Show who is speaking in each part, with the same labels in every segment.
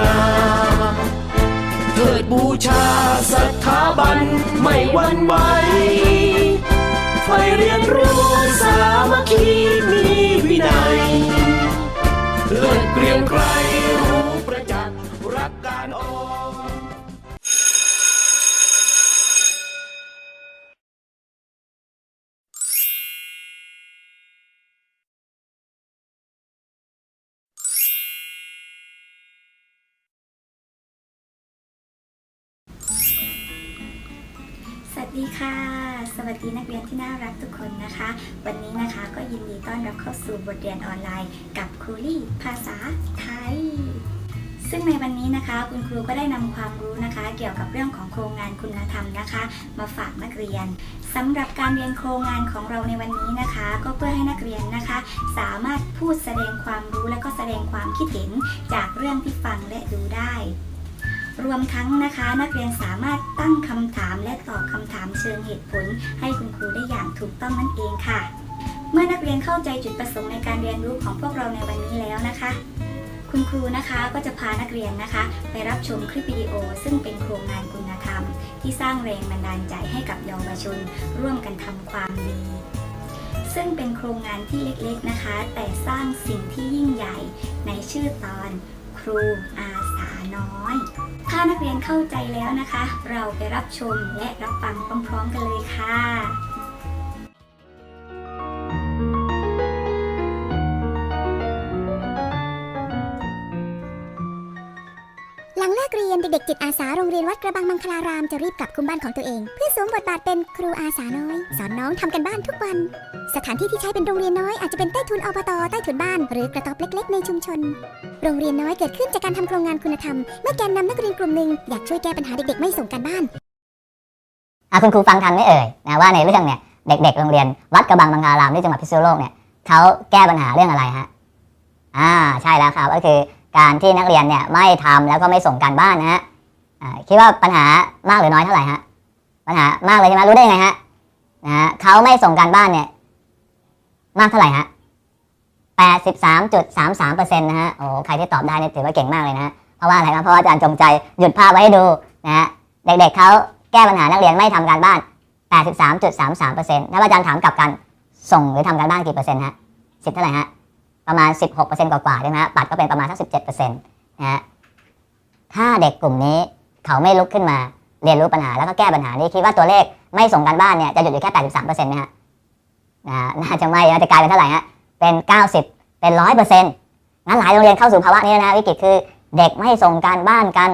Speaker 1: งามเถิดบูชาสถาบันไม่หวั่นไหวไฟเรียนรู้สามัคคี
Speaker 2: ดีค่ะ สวัสดีนักเรียนที่น่ารักทุกคนนะคะ วันนี้นะคะก็ยินดีต้อนรับเข้าสู่บทเรียนออนไลน์ กับครูลี่ภาษาไทย ซึ่งในวันนี้นะคะ คุณครูก็ได้นำความรู้นะคะ เกี่ยวกับเรื่องของโครงงานคุณธรรมนะคะ มาฝากนักเรียนสำหรับการเรียนโครงงานของเราในวันนี้นะคะ ก็เพื่อให้นักเรียนนะคะ สามารถพูดแสดงความรู้และก็แสดงความคิดเห็นจากเรื่องที่ฟังและดูได้ รวมทั้งนะคะนักเรียนสามารถตั้งคำถามและตอบคำถามเชิงเหตุผล ให้คุณครูได้อย่างถูกต้องนั่นเองค่ะ เมื่อนักเรียนเข้าใจจุดประสงค์ในการเรียนรู้ของพวกเราในวันนี้แล้วนะคะ คุณครูนะคะก็จะพานักเรียนนะคะ ไปรับชมคลิปวิดีโอ ซึ่งเป็นโครงงานคุณธรรม ที่สร้างแรงบันดาลใจให้กับเยาวชน ร่วมกันทำความดีซึ่งเป็นโครงงานที่เล็กๆนะคะ แต่สร้างสิ่งที่ยิ่งใหญ่ในชื่อตอน ครูอาสาน้อย ถ้านักเรียนเข้าใจแล้วนะคะ เราไปรับชมและรับฟังพร้อม ๆ กันเลยค่ะ
Speaker 3: กเรียนเด็กๆจิตอาสาโรงเรียนวัดกระบังมังคลารามจะรีบกลับคุมบ้านของตัวเอง เพื่อสวมบทบาทเป็นครูอาสาน้อย สอนน้องทำกันบ้านทุกวัน สถานที่ที่ใช้เป็นโรงเรียนน้อยอาจจะเป็นใต้ทุนอบตใต้ถุนบ้านหรือกระต๊อบเล็ก ๆ ในชุมชน โรงเรียนน้อยเกิดขึ้นจากการทำโครงงานคุณธรรมเมื่อแกนนำนักเรียนกลุ่มหนึ่งอยากช่วยแก้ปัญหาเด็กๆไม่ส่งกันบ้าน
Speaker 4: อะคุณครูฟังทันไม่เอ่ยนะว่าในเรื่องเนี่ยเด็ก ๆ โรงเรียนวัดกระบังมังคลารามที่จังหวัดพิษณุโลกเนี่ยเขาแก้ปัญหาเรื่องอะไรฮะอ่าใช่แล้วครับก็คือ การที่นักเรียนเนี่ยไม่ทำแล้วก็ไม่ส่งการบ้านนะฮะคิดว่าปัญหามากหรือน้อยเท่าไหร่ฮะปัญหามากเลยใช่ไหมรู้ได้ไงฮะนะฮะเขาไม่ส่งการบ้านเนี่ย มากเท่าไหร่ฮะแปดสิบสามจุดสามสามเปอร์เซ็นต์นะฮะโอ้ใครที่ตอบได้เนี่ยถือว่าเก่งมากเลยนะฮะเพราะว่าอะไรครับเพราะว่าอาจารย์จงใจหยุดภาพไว้ให้ดูนะฮะเด็กๆเขาแก้ปัญหานักเรียนไม่ทำการบ้าน83.33%ถ้าอาจารย์ถามกลับกันส่งหรือทำการบ้านกี่เปอร์เซ็นต์ฮะสิบเท่าไหร่ฮะ ประมาณ 16%กว่าๆใช่ไหมฮะปัดก็เป็นประมาณสัก17%นะฮะถ้าเด็กกลุ่มนี้เขาไม่ลุกขึ้นมาเรียนรู้ปัญหาแล้วก็แก้ปัญหานี้คิดว่าตัวเลขไม่ส่งการบ้านเนี่ยจะหยุดอยู่แค่83%นะฮะนะฮะน่าจะไม่นะจะกลายเป็นเท่าไหร่ฮะเป็น 90 เป็น 100%งั้นหลายโรงเรียนเข้าสู่ภาวะนี้นะวิกฤตคือเด็กไม่ส่งการบ้านกัน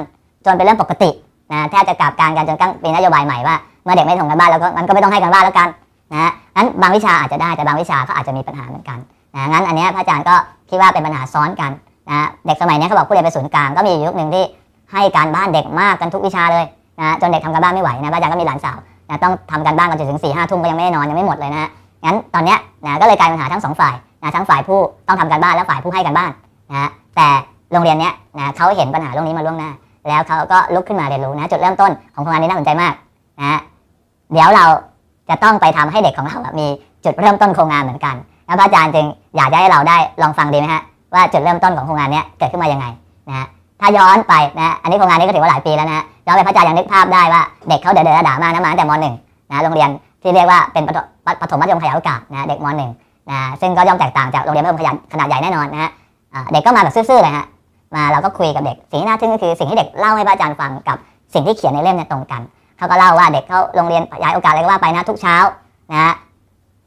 Speaker 4: จนเป็นเรื่องปกตินะแทบจะกลับการกันจนตั้งมีนโยบายใหม่ว่าเมื่อเด็กไม่ส่งกันบ้านแล้วก็มันก็ไม่ต้องให้กันบ้านแล้วกันนะงั้นบางวิชาอาจจะได้แต่บางวิชาก็อาจจะมีปัญหาเหมือนกัน นะงั้นอันเนี้ยพระอาจารย์ก็คิดว่าเป็นปัญหาซ้อนกันนะเด็กสมัยเนี้ยเขาบอกผู้เรียนเป็นศูนย์กลางก็มียุคหนึ่งที่ให้การบ้านเด็กมากกันทุกวิชาเลยนะจนเด็กทำการบ้านไม่ไหวนะพระอาจารย์ก็มีหลานสาวนะต้องทำการบ้านกันจนถึงสี่ห้าทุ่มก็ยังไม่ได้นอนยังไม่หมดเลยนะงั้นตอนเนี้ยนะก็เลยกลายเป็นปัญหาทั้งสองฝ่ายนะทั้งฝ่ายผู้ต้องทำการบ้านและฝ่ายผู้ให้การบ้านนะแต่โรงเรียนเนี้ยนะเขาเห็นปัญหาเรื่องนี้มาล่วงหน้า แล้วเขาก็ลุกขึ้นมาเรียนรู้นะจุดเริ่มต้นของโครงการนี้น่าสนใจมากนะเดี๋ยวเราจะต้องไปทำให้เด็กของเรามีจุดเริ่มต้นโครงงานเหมือนกัน แล้วพระอาจารย์จึงอยากจะให้เราได้ลองฟังดีไหมฮะว่าจุดเริ่มต้นของโครงงานนี้เกิดขึ้นมายังไงนะฮะถ้าย้อนไปนะอันนี้โครงงานนี้ก็ถือว่าหลายปีแล้วนะฮะย้อนไปพระอาจารย์ยังนึกภาพได้ว่าเด็กเขาเดินเดินด่ามากนะมาตั้งแต่มหนึ่งนะโรงเรียนที่เรียกว่าเป็นประถมมัธยมขยายโอกาสนะเด็กมหนึ่งนะซึ่งก็ย่อมแตกต่างจากโรงเรียนมัธยมขยายขนาดใหญ่แน่นอนนะฮะเด็กก็มาแบบซื่อๆเลยฮะมาเราก็คุยกับเด็กสิ่งที่น่าทึ่งก็คือสิ่งที่เด็กเล่าให้พระอาจารย์ฟังกับสิ่งที่เขียนในเล่มเนี่ยตรงกันเขาก็เล่าว่าเด็กเขาโรงเรียนย้ายโอกาสอะไรก็ว่าไปนะทุกเช้านะฮะ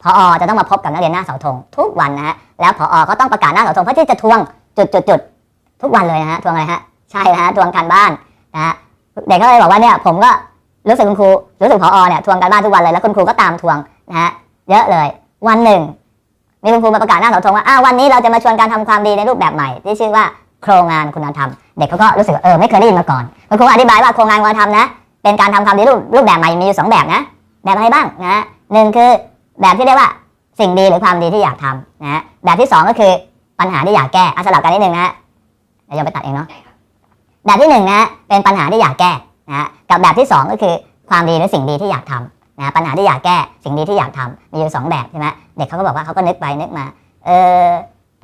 Speaker 4: พอจะต้องมาพบกับนักเรียนหน้าเสาธงทุกวันนะฮะแล้วพอก็ต้องประกาศหน้าเสาธงเพื่อที่จะทวงจุดจุดจุดทุกวันเลยนะฮะทวงอะไรฮะใช่นะฮะทวงการบ้านนะฮะเด็กก็เลยบอกว่าเนี่ยผมก็รู้สึกคุณครูรู้สึกพอเนี่ยทวงการบ้านทุกวันเลยแล้วคุณครูก็ตามทวงนะฮะเยอะเลย วันหนึ่งมีคุณครูมาประกาศหน้าเสาธงว่าอ้าววันนี้เราจะมาชวนการทำความดีในรูปแบบใหม่ ที่ชื่อว่าโครงงานคุณธรรม เด็กเขาก็รู้สึกเออไม่เคยได้ยินมาก่อนคุณครูอธิบายว่าโครงงานคุณธรรมนะเป็นการทำความดีรูปรูปแบบใหม่มีอยู่สองแบบนะ แบบอะไรบ้างนะหนึ่งคือ แบบที่เรียกว่าสิ่งดีหรือความดีที่อยากทำนะฮะแบบที่สองก็คือปัญหาที่อยากแก้อาสลับกันนิดนึงนะฮะเดี๋ยวโยมไปตัดเองเนาะแบบที่หนึ่งนะฮะเป็นปัญหาที่อยากแก้นะฮะกับแบบที่สองก็คือความดีหรือสิ่งดีที่อยากทำนะฮะปัญหาที่อยากแก้สิ่งดีที่อยากทำมีอยู่สองแบบใช่ไหมเด็กเขาก็บอกว่าเขาก็นึกไปนึกมาเออ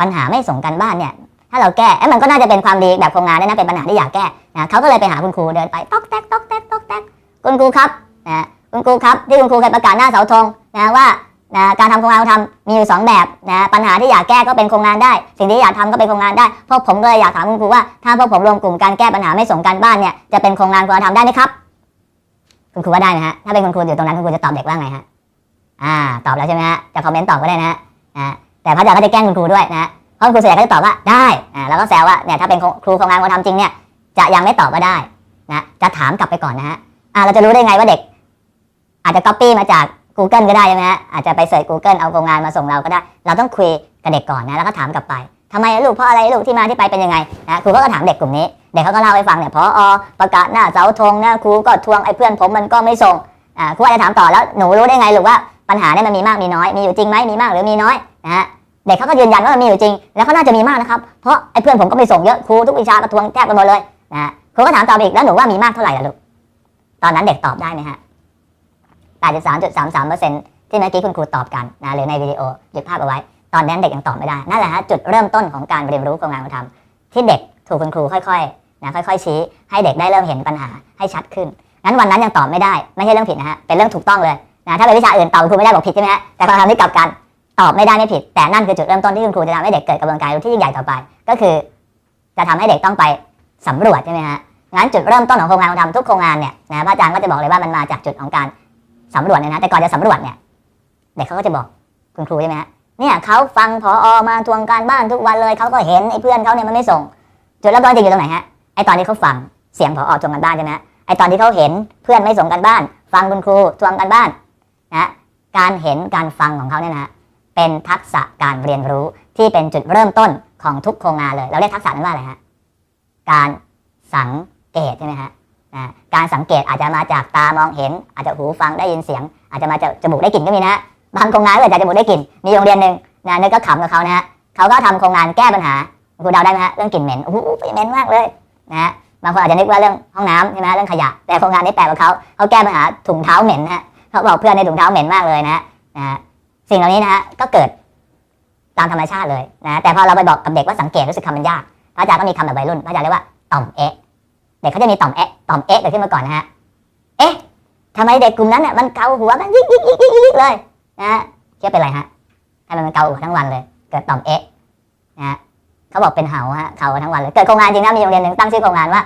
Speaker 4: ปัญหาไม่ส่งกันบ้านเนี่ยถ้าเราแก้เอ้ยมันก็น่าจะเป็นความดีแบบโครงงานได้นะเป็นปัญหาที่อยากแก้นะเขาก็เลยไปหาคุณครูเดินไปต๊อกแต๊กต๊อกแต๊กต๊อกแต๊กคุณครูครับนะคุณครูครับที่คุณครูเคยประกาศหน้าเสาธงนะว่า นะการทำโครงงานเราทำมีอยู่สองแบบนะปัญหาที่อยากแก้ก็เป็นโครงงานได้ สิ่งที่อยากทำก็เป็นโครงงานได้พวกผมก็เลยอยากถามคุณครูว่าถ้าพวกผมรวมกลุ่มการแก้ปัญหาไม่ส่งการบ้านเนี่ยจะเป็นโครงงานคุณธรรมได้ไหมครับ คุณครูว่าได้นะฮะถ้าเป็นคุณครูอยู่ตรงนั้นคุณครูจะตอบเด็กว่าไงฮะอ่าตอบแล้วใช่ไหมฮะจะคอมเมนต์ตอบก็ได้นะฮะแต่พระอาจารย์ก็จะแกล้งคุณครูด้วยนะฮะเพราะคุณครูส่วนใหญ่ก็จะตอบว่าได้อ่าแล้วก็แซวว่าเนี่ยถ้าเป็นครูโครงงานคุณธรรมจริงเนี่ยจะยังไม่ตอบว่าได้นะจะถามกลับไปก่อนนะฮะอ่าเราจะรู้ได้ไงว่าเด็ก อาจจะ copy มาจาก Google ก็ได้ใช่ไหมฮะอาจจะไปเสิร์ช Google เอาโรงงานมาส่งเราก็ได้ เราต้องคุยกับเด็กก่อนนะแล้วก็ถามกลับไปทำไมลูกเพราะอะไรลูกที่มาที่ไปเป็นยังไงนะครูก็ถามเด็กกลุ่มนี้เด็กเขาก็เล่าให้ฟังเนี่ยพอประกาศหน้าเสาธงนะครูก็ทวงไอ้เพื่อนผมมันก็ไม่ส่งอ่าครูอาจจะถามต่อแล้วหนูรู้ได้ไงลูกว่าปัญหาเนี่ยมันมีมากมีน้อยมีอยู่จริงไหมมีมากหรือมีน้อยนะฮะเด็กเขาก็ยืนยันว่ามันมีอยู่จริง แล้วก็น่าจะมีมากนะครับเพราะไอ้เพื่อนผมก็ไม่ส่งเยอะครูทุกวิชาก็ทวงแทบกันหมดเลยนะฮะครูก็ถามต่อไปอีกแล้วหนูว่ามีมากเท่าไหร่ล่ะลูกตอนนั้นเด็กตอบได้ไหมฮะ 83.33%ที่เมื่อกี้คุณครูตอบกันนะหรือในวิดีโอหยุดภาพเอาไว้ ตอนนั้นเด็กยังตอบไม่ได้ นั่นแหละฮะจุดเริ่มต้นของการเรียนรู้โครงงานคุณธรรมที่เด็กถูกคุณครูค่อยๆนะค่อยๆ ชี้ ให้เด็กได้เริ่มเห็นปัญหาให้ชัดขึ้นงั้นวันนั้นยังตอบไม่ได้ไม่ใช่เรื่องผิดนะฮะเป็นเรื่องถูกต้องเลยนะถ้าเป็นวิชาอื่นตอบคุณครูไม่ได้บอกผิดใช่ไหมฮะแต่ความทำที่กลับกันตอบไม่ได้ไม่ผิด แต่นั่นคือจุดเริ่มต้นที่คุณครูจะทำให้เด็กเกิดกระบวนการที่ยิ่งใหญ่ต่อไป ก็คือ จะทำให้เด็กต้องไปสำรวจใช่ไหมฮะงั้นจุดเริ่มต้นของโครงงานคุณธรรมทุกโครงงานเนี่ยนะพระอาจารย์ก็จะบอกเลยว่ามันมาจากจุดของการ สำรวจเนี่ยนะแต่ก่อนจะสำรวจเนี่ยเด็กเขาก็จะบอกคุณครูใช่ไหมฮะเนี่ยเขาฟังพออมาทวงการบ้านทุกวันเลยเขาก็เห็นไอ้เพื่อนเขาเนี่ยมันไม่ส่งจุดเริ่มต้นจริงอยู่ตรงไหนฮะไอ้ตอนที่เขาฟังเสียงพออทวงกันบ้านใช่ไหมฮะไอ้ตอนที่เขาเห็นเพื่อนไม่ส่งกันบ้าน ฟังคุณครูทวงกันบ้านนะการเห็นการฟังของเขาเนี่ยนะเป็นทักษะการเรียนรู้ที่เป็นจุดเริ่มต้นของทุกโครงงานเลย เราเรียกทักษะนั้นว่าอะไรฮะการสังเกตใช่ไหมฮะ การสังเกตอาจจะมาจากตามองเห็น อาจจะหูฟังได้ยินเสียง อาจจะมาจากจมูกได้กลิ่นก็มีนะฮะบางโครงงานก็เกิดจากจมูกได้กลิ่นมีโรงเรียนหนึ่งนะนึกก็ขำกับเขานะฮะเขาก็ทำโครงงานแก้ปัญหาครูเดาได้ไหมฮะเรื่องกลิ่นเหม็นโอ้โหเหม็นมากเลยนะฮะบางคนอาจจะนึกว่าเรื่องห้องน้ำใช่ไหมเรื่องขยะ แต่โครงงานนี้แปลกกว่าเขาเขาแก้ปัญหาถุงเท้าเหม็นนะฮะเขาบอกเพื่อนในถุงเท้าเหม็นมากเลยนะฮะนะสิ่งเหล่านี้นะฮะก็เกิดตามธรรมชาติเลยนะแต่พอเราไปบอกกับเด็กว่าสังเกตรู้สึกคำมันยากพระอาจารย์ก็มีคำแบบวัยรุ่นพระอาจารย์เรียกว่าต่อมเอะ เด็กเขาจะมีต่อมเอะต่อมเอะเกิดขึ้นมาก่อนนะฮะเอ๊ะทำไมเด็กกลุ่มนั้นเนี่ยมันเกาหัวมันยิกยิกยิกยิกยิกเลยนะฮะคิดว่าเป็นไรฮะทำไมมันเกาหัวทั้งวันเลย เกิดต่อมเอะนะฮะเขาบอกเป็นเหาฮะเขาทั้งวันเลยเกิดโครงงานจริงนะมีโรงเรียนหนึ่งตั้งชื่อโครงงานว่า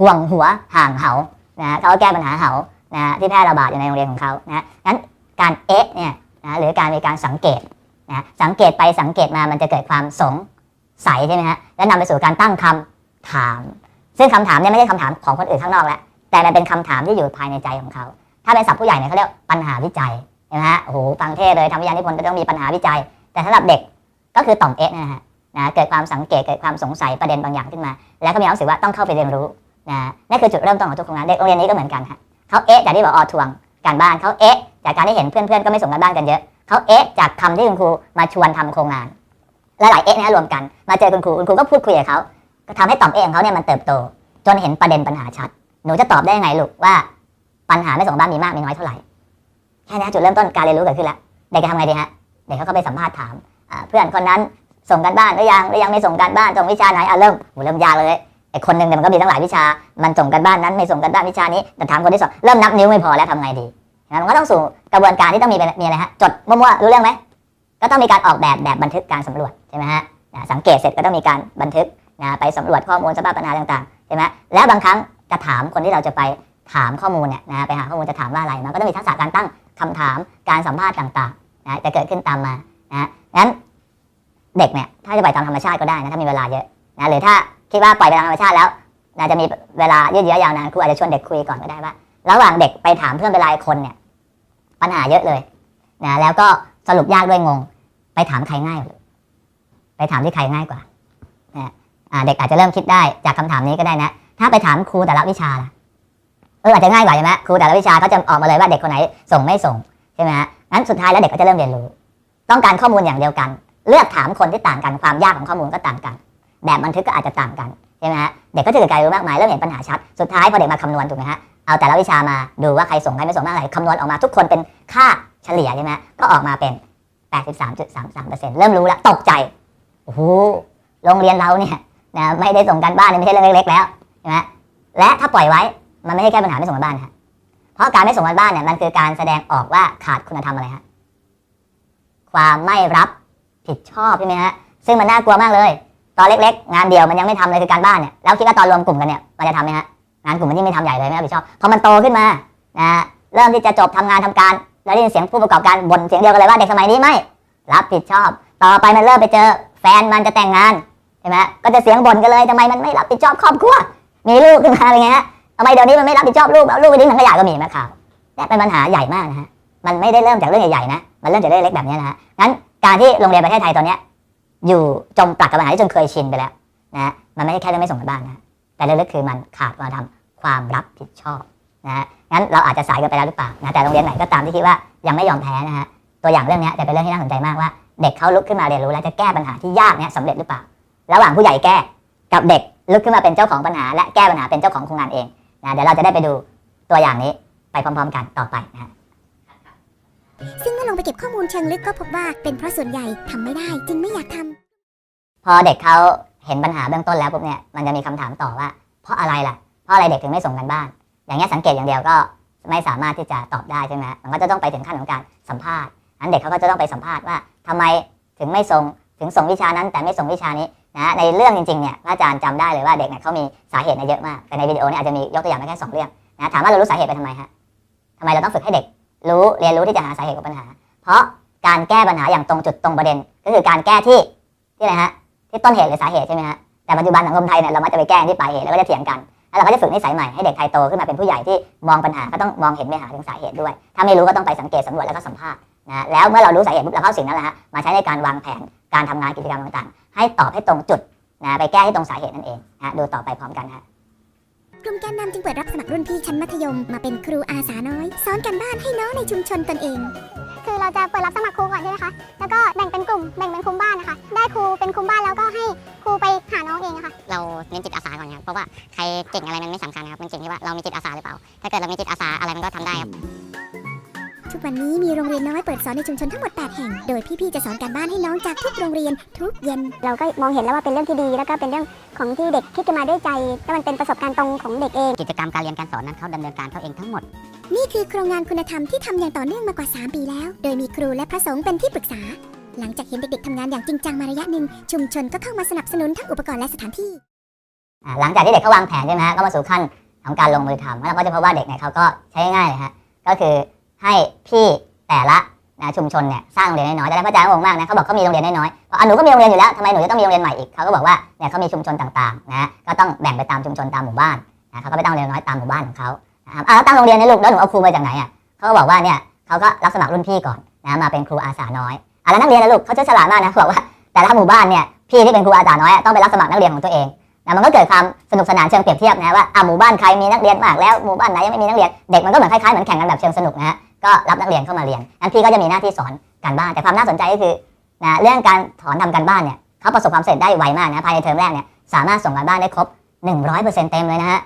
Speaker 4: ห่วงหัวห่างเหานะฮะเขาแก้ปัญหาเหานะฮะที่แพร่ระบาดอยู่ในโรงเรียนของเขานะฮะงั้นการเอะเนี่ยนะหรือการมีการสังเกตนะสังเกตไปสังเกตมามันจะเกิดความสงสัยใช่ไหมฮะแล้วนำไปสู่การตั้งคำถาม ซึ่งคำถามเนี่ยไม่ใช่คำถามของคนอื่นข้างนอกแล้วแต่มันเป็นคำถามที่อยู่ภายในใจของเขา ถ้าเป็นศัพท์ผู้ใหญ่เนี่ยเขาเรียกปัญหาวิจัยใช่ไหมฮะโอ้โหฟังเท่เลยทำวิทยานิพนธ์ก็ต้องมีปัญหาวิจัย แต่สำหรับเด็กก็คือต่อมเอะนะฮะนะเกิดความสังเกตเกิดความสงสัยประเด็นบางอย่างขึ้นมา แล้วก็มีความรู้สึกว่าต้องเข้าไปเรียนรู้นะนั่นคือจุดเริ่มต้นของทุกโครงงานเด็กโรงเรียนนี้ก็เหมือนกันฮะเขาเอะจากที่บอกออทวงการบ้านเขาเอะจากการที่เห็นเพื่อนๆก็ไม่ส่งการบ้านกันเยอะเขาเอะจากคำที่คุณครูมาชวนทำโครงงาน และหลายเอะเนะรวมกันมาเจอคุณครูคุณครูก็พูดคุยกับเขา ก็ทำให้ต่อมเอะของเขาเนี่ยมันเติบโต จนเห็นประเด็นปัญหาชัด หนูจะตอบได้ยังไงลูกว่าปัญหาไม่ส่งบ้านมีมากมีน้อยเท่าไหร่แค่นี้จุดเริ่มต้นการเรียนรู้เกิดขึ้นแล้วเด็กจะทำไงดีฮะเด็กเขาก็ไปสัมภาษณ์ถามเพื่อนคนนั้นส่งกันบ้านหรือยังหรือยังไม่ส่งกันบ้านส่งวิชาไหนอะเริ่มโหเริ่มยากเลยไอ้คนหนึ่งเนี่ยมันก็มีตั้งหลายวิชา มันส่งกันบ้านนั้นไม่ส่งกันบ้านวิชานี้ แต่ถามคนที่สองเริ่มนับนิ้วไม่พอแล้วทำไงดีมันก็ต้องสู่กระบวนการที่ต้องมีมีอะไรฮะจดมั่วๆรู้เรื่องไหมก็ต้องมีการออกแบบแบบบันทึกการสำรวจใช่ไหมฮะสังเกตเสร็จก็ต้องมีการบันทึก นะไปสำรวจข้อมูลสภาพปัญหาต่างๆใช่ไหมแล้วบางครั้งจะถามคนที่เราจะไปถามข้อมูลเนี่ยนะไปหาข้อมูลจะถามว่าอะไรมันก็ต้องมีทักษะการตั้งคำถามการสัมภาษณ์ต่างๆนะจะเกิดขึ้นตามมานะงั้นเด็กเนี่ยถ้าจะปล่อยตามธรรมชาติก็ได้นะถ้ามีเวลาเยอะนะหรือถ้าคิดว่าปล่อยไปตามธรรมชาติแล้วนะจะมีเวลายืดเยื้อยาวนานครูอาจจะชวนเด็กคุยก่อนก็ได้ว่า ระหว่างเด็กไปถามเพื่อนเป็นรายคนเนี่ยปัญหาเยอะเลยนะแล้วก็สรุปยากด้วยงง ไปถามใครง่ายกว่าไปถามที่ใครง่ายกว่า เด็กอาจจะเริ่มคิดได้จากคำถามนี้ก็ได้นะ ถ้าไปถามครูแต่ละวิชาล่ะเอออาจจะง่ายกว่าใช่ไหมครูแต่ละวิชาเขาจะออกมาเลยว่าเด็กคนไหนส่งไม่ส่งใช่ไหมฮะงั้นสุดท้ายแล้วเด็กก็จะเริ่มเรียนรู้ ต้องการข้อมูลอย่างเดียวกัน เลือกถามคนที่ต่างกันความยากของข้อมูลก็ต่างกัน แบบบันทึกก็อาจจะต่างกันใช่ไหมฮะเด็กก็จะเกิดการรู้มากมายเริ่มเห็นปัญหาชัดสุดท้ายพอเด็กมาคำนวณถูกไหมฮะเอาแต่ละวิชามาดูว่าใครส่งใครไม่ส่งมากอะไรคำนวณออกมาทุกคนเป็นค่าเฉลี่ยใช่ไหมก็ออกมาเป็น 83.33%เริ่มรู้แล้วตกใจโอ้โหโรงเรียนเราเนี่ย นะไม่ได้ส่งการบ้านเนี่ยไม่ใช่เรื่องเล็กๆแล้วใช่ไหมและถ้าปล่อยไว้มันไม่ใช่แค่ปัญหาไม่ส่งการบ้านฮะเพราะการไม่ส่งการบ้านเนี่ยมันคือการแสดงออกว่าขาดคุณธรรมอะไรฮะความไม่รับผิดชอบใช่ไหมฮะซึ่งมันน่ากลัวมากเลย ตอนเล็กๆ งานเดียวมันยังไม่ทำเลยคือการบ้านเนี่ยแล้วคิดว่าตอนรวมกลุ่มกันเนี่ยมันจะทำไหมฮะงานกลุ่มมันยิ่งไม่ทำใหญ่เลยไม่รับผิดชอบพอมันโตขึ้นมานะฮะเริ่มที่จะจบทำงานทำการ แล้วได้ยินเสียงผู้ประกอบการบ่นเสียงเดียวกันเลยว่าเด็กสมัยนี้ไม่ รับผิดชอบ ต่อไปมันเริ่มไปเจอ แฟนมันจะแต่งงาน ใช่ไหมก็จะเสียงบ่นกันเลยทำไมมันไม่รับผิดชอบครอบครัว มีลูกขึ้นมาอะไรเงี้ยทำไมเดี๋ยวนี้มันไม่รับผิดชอบลูกเอาลูกไปทิ้งถังขยะก็มีไหมข่าวแต่เป็นปัญหาใหญ่มากนะฮะมันไม่ได้เริ่มจากเรื่องใหญ่ๆนะ มันเริ่มจากเรื่องเล็กแบบนี้นะฮะงั้นการที่โรงเรียนประเทศไทยตอนนี้อยู่จมปลักกับปัญหาที่จนเคยชินไปแล้วนะฮะมันไม่ใช่แค่เรื่องไม่ส่งกันบ้านนะฮะแต่ลึกคือมันขาดความทำความรับผิดชอบนะฮะงั้นเราอาจจะสายเกินไปแล้วหรือเปล่านะแต่โรงเรียนไหนก็ตามที่คิดว่ายังไม่ยอมแพ้นะฮะตัวอย่างเรื่องนี้จะเป็นเรื่องที่น่าสนใจมากว่า เด็กเขาลุกขึ้นมาเรียนรู้แล้วจะแก้ปัญหาที่ยากเนี่ยสำเร็จหรือเปล่า ระหว่างผู้ใหญ่แก้กับเด็กลุกขึ้นมาเป็นเจ้าของปัญหา และแก้ปัญหาเป็นเจ้าของโครงงานเองนะเดี๋ยวเราจะได้ไปดูตัวอย่างนี้ไปพร้อม ๆ กันต่อไปนะฮะ
Speaker 3: ซึ่งเมื่อลงไปเก็บข้อมูลเชิงลึกก็พบว่าเป็นเพราะส่วนใหญ่ทำไม่ได้ จึงไม่อยากทำ
Speaker 4: พอเด็กเขาเห็นปัญหาเบื้องต้นแล้วปุ๊บเนี่ยมันจะมีคำถามต่อว่า เพราะอะไรล่ะ เพราะอะไรเด็กถึงไม่ส่งกันบ้าน อย่างเงี้ยสังเกตอย่างเดียวก็ไม่สามารถที่จะตอบได้ใช่ไหมมันก็จะต้องไปถึงขั้นของการสัมภาษณ์อันเด็กเขาก็จะต้องไปสัมภาษณ์ว่าทำไมถึงไม่ส่งถึงส่งวิชานั้น แต่ไม่ส่งวิชานี้ นะในเรื่องจริงๆเนี่ยอาจารย์จำได้เลยว่าเด็กเนี่ยเขามีสาเหตุเนี่ยเยอะมากแต่ในวิดีโอเนี่ยอาจจะมียกตัวอย่างมาแค่สองเรื่องนะถามว่าเรารู้สาเหตุไปทำไมฮะทำไมเราต้องฝึกให้เด็ก รู้เรียนรู้ที่จะหาสาเหตุของปัญหา เพราะการแก้ปัญหาอย่างตรงจุดตรงประเด็น ก็คือการแก้ที่ที่อะไรฮะที่ต้นเหตุหรือสาเหตุใช่ไหมฮะแต่ปัจจุบันสังคมไทยเนี่ยเรามักจะไปแก้ที่ปลายเหตุแล้วก็จะเถียงกันแล้วเราก็จะฝึกนิสัยใหม่ให้เด็กไทยโตขึ้นมาเป็นผู้ใหญ่ที่มองปัญหาก็ต้องมองเห็นปัญหาถึงสาเหตุด้วย ถ้าไม่รู้ก็ต้องไปสังเกตสำรวจแล้วก็สัมภาษณ์นะแล้วเมื่อเรารู้สาเหตุปุ๊บเราก็เอาสิ่งนั้นแหละฮะมาใช้ในการวางแผนการทำงานกิจกรรมต่างๆ ให้ตอบให้ตรงจุดนะไปแก้ให้ตรงสาเหตุนั่นเองนะดูต่อไปพร้อมกันฮะ
Speaker 3: กลุ่มแกนนำจึงเปิดรับสมัครรุ่นพี่ชั้นมัธยมมาเป็นครูอาสาน้อยสอนกันบ้านให้น้องในชุมชนตนเอง
Speaker 5: คือเราจะเปิดรับสมัครครูก่อนใช่ไหมคะแล้วก็แบ่งเป็นกลุ่มแบ่งเป็นคุมบ้านนะคะได้ครูเป็นคุมบ้านแล้วก็ให้ครูไปหาน้องเองอะค่ะ
Speaker 6: เราเน้นจิตอาสาก่อนครับเพราะว่าใครเก่งอะไรมันไม่สำคัญครับมันเก่งที่ว่าเรามีจิตอาสาหรือเปล่า ถ้าเกิดเรามีจิตอาสาอะไรมันก็ทำได้ครับ
Speaker 3: ทุกวันนี้มีโรงเรียนน้อยเปิดสอนในชุมชนทั้งหมด8 แห่ง โดยพี่ๆจะสอนการบ้านให้น้องจากทุกโรงเรียนทุกเย็น
Speaker 5: เราก็มองเห็นแล้วว่าเป็นเรื่องที่ดี แล้วก็เป็นเรื่องของที่เด็กคิดขึ้นมาด้วยใจแล้วมันเป็นประสบการณ์ตรงของเด็กเอง
Speaker 6: กิจกรรมการเรียนการสอนนั้นเขาดำเนินการเขาเองทั้งหมด
Speaker 3: นี่คือโครงงานคุณธรรมที่ทำอย่างต่อเนื่องมากว่า 3 ปีแล้ว โดยมีครูและพระสงฆ์เป็นที่ปรึกษา หลังจากเห็นเด็กๆทำงานอย่างจริงจังมาระยะหนึ่งชุมชนก็เข้ามาสนับสนุนทั้งอุปกรณ์และสถานที่
Speaker 4: อ่าหลังจากที่เด็กเขาวางแผนใช่ไหมฮะก็มาสู่ขั้นของการลงมือทำแล้วเราก็จะพบว่าเด็กเนี่ยเขาก็ใช้ง่ายๆเลยฮะก็คือให้พี่แต่ละ นะชุมชนเนี่ยสร้างโรงเรียนน้อยๆแต่พระอาจารย์ก็งงมากนะเขาบอกเขามีโรงเรียนน้อยๆเพราะอะหนูก็มีโรงเรียนอยู่แล้วทำไมหนูจะต้องมีโรงเรียนใหม่อีกเขาก็บอกว่าเนี่ยเขามีชุมชนต่างๆนะก็ต้องแบ่งไปตามชุมชนตามหมู่บ้านนะเขาก็ไปตั้งโรงเรียนน้อยตามหมู่บ้านของเขานะครับอ่าแล้วตั้งโรงเรียนเนี่ยลูกแล้วหนูเอาครูมาจากไหนอะเขาก็บอกว่าเนี่ยเขาก็รับสมัครรุ่นพี่ก่อนนะมาเป็นครูอาสาน้อยอะแล้วนักเรียนนะลูกเขาจะฉลาดมากนะบอกว่าแต่ละหมู่บ้านเนี่ยพี่ที่เป็นครูอาสาน้อยต้องไปรับสมัครนักเรียนของตัวเองนะมันก็เกิดความสนุกสนานเชิงเปรียบเทียบนะว่าอะหมู่บ้านใครมีนักเรียนมากแล้วหมู่บ้านไหนยังไม่มีนักเรียนเด็กมันก็เหมือนคล้ายๆเหมือนแข่งกันแบบเชิงสนุกนะฮะ ก็รับนักเรียนเข้ามาเรียนนั้นพี่ก็จะมีหน้าที่สอนการบ้าน แต่ความน่าสนใจก็คือนะเรื่องการถอนทำการบ้านเนี่ยเขาประสบความสำเร็จได้ไวมากนะภายในเทอมแรกเนี่ยสามารถส่งการบ้านได้ครบ 100%เต็มเลยนะฮะ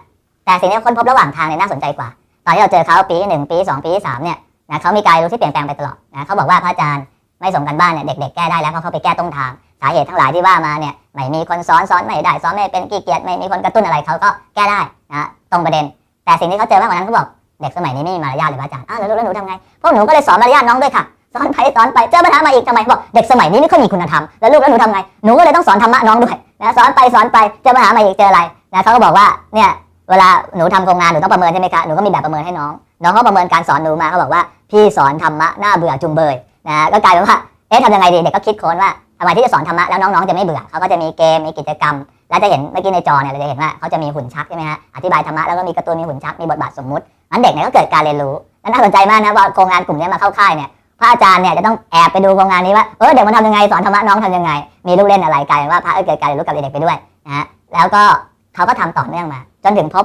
Speaker 4: แต่สิ่งที่ค้นพบระหว่างทางเนี่ยน่าสนใจกว่า ตอนที่เราเจอเขาปีหนึ่งปีสองปีที่สามเนี่ยนะเขามีการรู้ที่เปลี่ยนแปลงไปตลอดนะเขาบอกว่าพระอาจารย์ไม่ส่งกันบ้านเนี่ยเด็กๆแก้ได้แล้วเพราะเขาไปแก้ต้นทางสาเหตุทั้งหลายที่ว่ามาเนี่ยไม่มีคนสอนสอนไม่ได้สอนไม่เป็นขี้เกียจไม่มีคนกระตุ้นอะไรเขาก็แก้ได้นะตรงประเด็น แต่สิ่งที่เขาเจอมากกว่านั้นเขาบอก เด็กสมัยนี้ไม่มีมารยาทเลยพระอาจารย์อ้าวแล้วแล้วหนูทำไงพวกหนูก็เลยสอนมารยาทน้องด้วยค่ะสอนไปสอนไปเจอปัญหามาอีกทำไมบอกเด็กสมัยนี้ไม่ค่อยมีคุณธรรมแล้วลูกแล้วหนูทำไงหนูก็เลยต้องสอนธรรมะน้องด้วยนะสอนไปสอนไปเจอปัญหามาอีกเจออะไรนะเขาก็บอกว่าเนี่ยเวลาหนูทำโครงงานหนูต้องประเมินใช่ไหมคะหนูก็มีแบบประเมินให้น้อง น้องเขาประเมินการสอนหนูมาเขาบอกว่าพี่สอนธรรมะน่าเบื่อจุงเบยนะก็กลายเป็นว่าเอ๊ะทำยังไงดีเด็กก็คิดค้นว่าทำไมที่จะสอนธรรมะแล้วน้องๆจะไม่เบื่อเขาก็จะมีเกมมีกิจกรรม แล้วจะเห็นเมื่อกี้ในจอเนี่ยเราจะเห็นว่าเขาจะมีหุ่นชักใช่ไหมฮะอธิบายธรรมะแล้วก็มีการ์ตูนมีหุ่นชักมีบทบาทสมมุตินั้นเด็กเนี่ยก็เกิดการเรียนรู้และน่าสนใจมากนะว่าโครงงานกลุ่มนี้มาเข้าค่ายเนี่ยพระอาจารย์เนี่ยจะต้องแอบไปดูโครงงานนี้ว่าเออเด็กมันทำยังไงสอนธรรมะน้องทำยังไง มีลูกเล่นอะไรกลายเป็นว่าพระเออเกิดการเรียนรู้กับเด็กไปด้วยนะฮะแล้วก็เขาก็ทำต่อเนื่องมา จนถึงพบ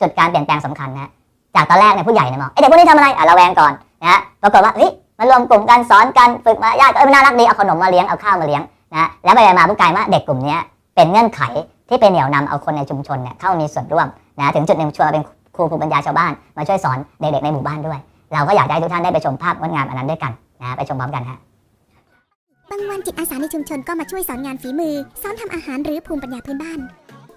Speaker 4: จุดการเปลี่ยนแปลงสำคัญนะจากตอนแรกเนี่ยผู้ใหญ่เนี่ยมองไอเด็กพวกนี้ทำอะไรอะระแวงก่อนนะฮะปรากฏว่าเฮ้ยมันรวมกลุ่มกันสอนกันฝึกมารยาทเออมันน่ารักดีเอาขนมมาเลี้ยงเอาข้าวมาเลี้ยงนะแล้วไปมาผู้กลายว่าเด็กกลุ่มนี้ เป็นเงื่อนไขที่เป็นเหนี่ยวนำเอาคนในชุมชนเนี่ยเข้ามีส่วนร่วมนะถึงจุดหนึ่งชวนมาเป็นครูภูมิปัญญาชาวบ้านมาช่วยสอนเด็กๆในหมู่บ้านด้วย เราก็อยากให้ทุกท่านได้ไปชมภาพงดงามอันนั้นด้วยกันนะไปชมพร้อมกันฮะ
Speaker 3: บางวันจิตอาสาในชุมชนก็มาช่วยสอนงานฝีมือสอนทำอาหารหรือภูมิปัญญาพื้นบ้าน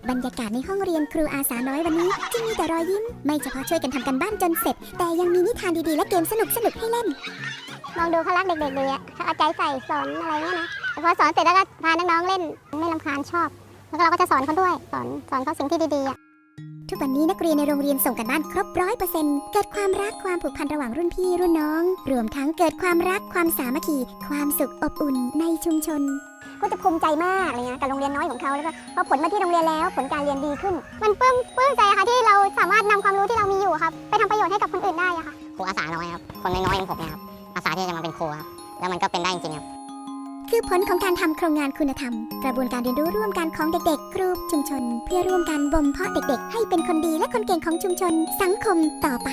Speaker 3: บรรยากาศในห้องเรียนครูอาสาน้อยวันนี้จึงมีแต่รอยยิ้ม ไม่เฉพาะช่วยกันทำกันบ้านจนเสร็จ แต่ยังมีนิทานดีๆและเกมสนุกๆให้เล่น
Speaker 5: มองดูเขารักเด็กๆดีอะเขาเอาใจใส่สอนอะไรเงี้ยนะแต่ พอสอนเสร็จแล้วก็พาน้องๆเล่นไม่ลำคาญชอบ แล้วก็เราก็จะสอนเขาด้วย สอนสอนเขาสิ่งที่ดีๆอะ
Speaker 3: ทุกวันนี้นักเรียนในโรงเรียนส่งกันบ้านครบร้อยเปอร์เซ็นต์เกิดความรักความผูกพันระหว่างรุ่นพี่รุ่นน้อง รวมทั้งเกิดความรักความสามัคคีความสุขอบอุ่นในชุมชน
Speaker 5: ก็จะภูมิใจมากอะไรเงี้ยกับโรงเรียนน้อยของเขาแล้วก็พอผลมาที่โรงเรียนแล้วผลการเรียนดีขึ้น มันปลื้มปลื้มใจอะค่ะที่เราสามารถนำความรู้ที่เรามีอยู่อะครับไปทำประโยชน์ให้กับคนอื่นได้อะค่ะ
Speaker 6: ครูอาสาน้อยครับคนน้อยๆอย่างผมเนี่ยครับอาสาที่จะมาเป็นครูครับแล้วมันก็เป็นได้จริงๆครับ
Speaker 3: คือผลของการทำโครงงานคุณธรรม กระบวนการเรียนรู้ร่วมกันของเด็กๆ ครูชุมชน เพื่อร่วมกันบ่มเพาะเด็กๆ ให้เป็นคนดีและคนเก่งของชุมชน สังคมต่อไป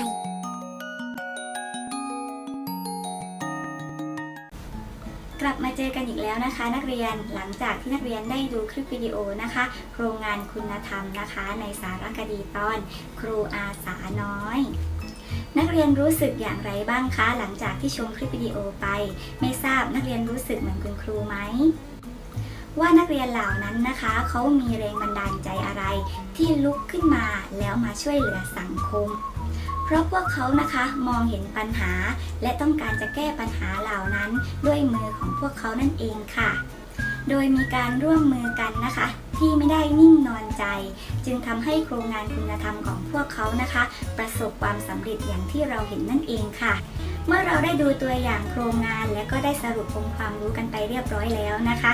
Speaker 2: กลับมาเจอกันอีกแล้วนะคะ นักเรียนหลังจากที่นักเรียนได้ดูคลิปวิดีโอนะคะ โครงงานคุณธรรมนะคะ ในสารคดีตอน ครูอาสาน้อย นักเรียนรู้สึกอย่างไรบ้างคะ หลังจากที่ชมคลิปวิดีโอไป ไม่ทราบนักเรียนรู้สึกเหมือนคุณครูไหมว่านักเรียนเหล่านั้นนะคะเขามีแรงบันดาลใจอะไร ที่ลุกขึ้นมาแล้วมาช่วยเหลือสังคม เพราะพวกเขานะคะมองเห็นปัญหา และต้องการจะแก้ปัญหาเหล่านั้น ด้วยมือของพวกเขานั่นเองค่ะ โดยมีการร่วมมือกันนะคะ ที่ไม่ได้นิ่งนอนใจ จึงทำให้โครงงานคุณธรรมของพวกเขานะคะ ประสบความสำเร็จอย่างที่เราเห็นนั่นเองค่ะ เมื่อเราได้ดูตัวอย่างโครงงานและก็ได้สรุปองค์ความรู้กันไปเรียบร้อยแล้วนะคะ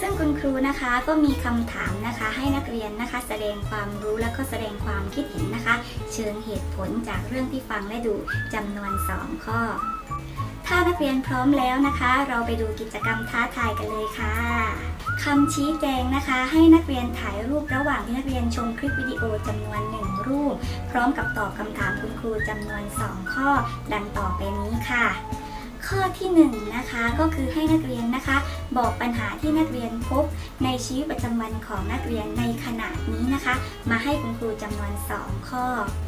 Speaker 2: ซึ่งคุณครูนะคะก็มีคำถามนะคะให้นักเรียนนะคะ แสดงความรู้และก็แสดงความคิดเห็นนะคะ เชิงเหตุผลจากเรื่องที่ฟังและดูจำนวน 2 ข้อ ถ้านักเรียนพร้อมแล้วนะคะ เราไปดูกิจกรรมท้าทายกันเลยค่ะคำชี้แจงนะคะ ให้นักเรียนถ่ายรูประหว่างที่นักเรียนชมคลิปวิดีโอจำนวน 1 รูป พร้อมกับตอบคำถามคุณครูจำนวน 2 ข้อ ดังต่อไปนี้ค่ะ ข้อที่1นงนะคะก็คือให้นักเรียนนะคะ บอกปัญหาที่นักเรียนพบในชีวิตประจำวันของนักเรียนในขณะนี้นะคะ มาให้คุณครูจำนวน 2 ข้อ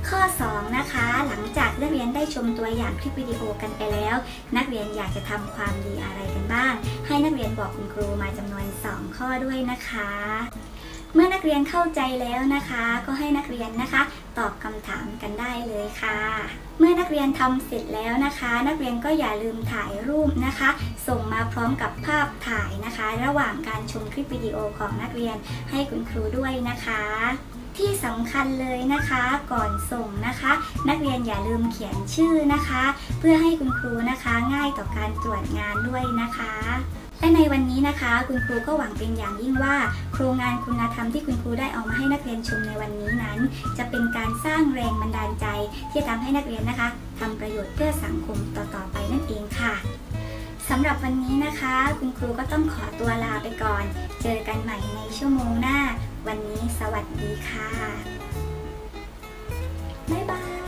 Speaker 2: ข้อ 2 นะคะ หลังจากนักเรียนได้ชมตัวอย่างคลิปวิดีโอกันไปแล้ว นักเรียนอยากจะทำความดีอะไรกันบ้าง ให้นักเรียนบอกคุณครูมาจำนวน 2 ข้อด้วยนะคะ เมื่อนักเรียนเข้าใจแล้วนะคะ ก็ให้นักเรียนนะคะ ตอบคำถามกันได้เลยค่ะ เมื่อนักเรียนทำเสร็จแล้วนะคะ นักเรียนก็อย่าลืมถ่ายรูปนะคะ ส่งมาพร้อมกับภาพถ่ายนะคะ ระหว่างการชมคลิปวิดีโอของนักเรียนให้คุณครูด้วยนะคะที่สำคัญเลยนะคะก่อนส่งนะคะ นักเรียนอย่าลืมเขียนชื่อนะคะ เพื่อให้คุณครูนะคะง่ายต่อการตรวจงานด้วยนะคะ และในวันนี้นะคะ คุณครูก็หวังเป็นอย่างยิ่งว่า โครงงานคุณธรรมที่คุณครูได้เอามาให้นักเรียนชมในวันนี้นั้น จะเป็นการสร้างแรงบันดาลใจ ที่จะทำให้นักเรียนนะคะทำประโยชน์เพื่อสังคมต่อๆไปนั่นเองค่ะสำหรับวันนี้นะคะ คุณครูก็ต้องขอตัวลาไปก่อน เจอกันใหม่ในชั่วโมงหน้า วันนี้สวัสดีค่ะ บ๊ายบาย